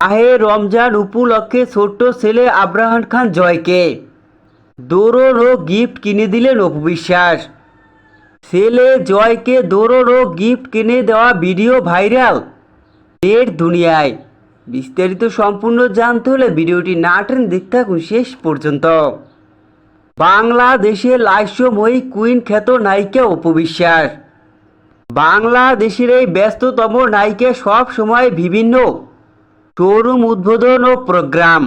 আহে রমজান উপলক্ষে ছোট্ট ছেলে আব্রাহান খান জয়কে। দৌড়ন ও গিফট কিনে দিলেন অপু বিশ্বাস। ছেলে জয়কে দৌড়ন ও গিফট কিনে দেওয়া ভিডিও ভাইরাল এর দুনিয়ায়। বিস্তারিত সম্পূর্ণ জানতে হলে ভিডিওটি না টেন দেখতে থাকুন শেষ পর্যন্ত। বাংলাদেশের লাস্যময়ী কুইন খ্যাত নায়িকা অপু বিশ্বাস। বাংলাদেশের এই ব্যস্ততম নায়িকা সব সময় বিভিন্ন শোরুম উদ্বোধন ও প্রোগ্রাম।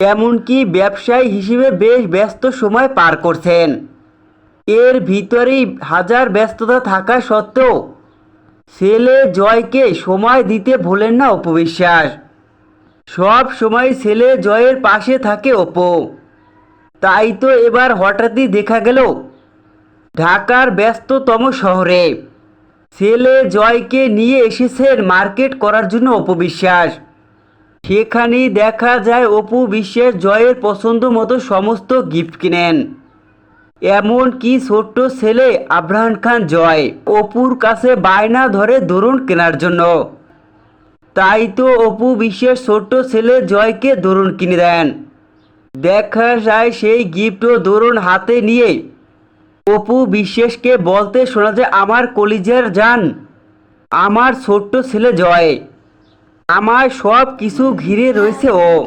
এমনকি ব্যবসায়ী হিসেবে বেশ ব্যস্ত সময় পার করছেন। এর ভিতরেই হাজার ব্যস্ততা থাকা সত্ত্বেও ছেলে জয়কে সময় দিতে ভোলেন না অপবিশ্বাস সব সময় ছেলে জয়ের পাশে থাকে অপু। তাই তো এবার হঠাৎই দেখা গেল ঢাকার ব্যস্ততম শহরে। ছেলে জয়কে নিয়ে এসেছেন মার্কেট করার জন্য অপবিশ্বাস সেখানেই দেখা যায় অপু বিশ্বের জয়ের পছন্দ মতো সমস্ত গিফট কিনেন। এমন কি ছোট্ট ছেলে আব্রাহান খান জয়, অপুর কাছে বায়না ধরে দরুন কেনার জন্য। তাই তো অপু বিশ্বের ছোট্ট ছেলে জয়কে দরুন কিনে দেন। দেখা যায় সেই গিফট ও দরুন হাতে নিয়ে অপু বিশ্বাসকে বলতে শোনা যায়, আমার কলিজার যান আমার ছোট্ট ছেলে জয়। আমার সব কিছু ঘিরে রয়েছে, ও।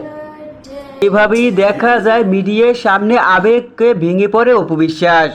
এভাবেই দেখা যায় মিডিয়ার সামনে আবেগকে ভেঙে পড়ে অপু বিশ্বাস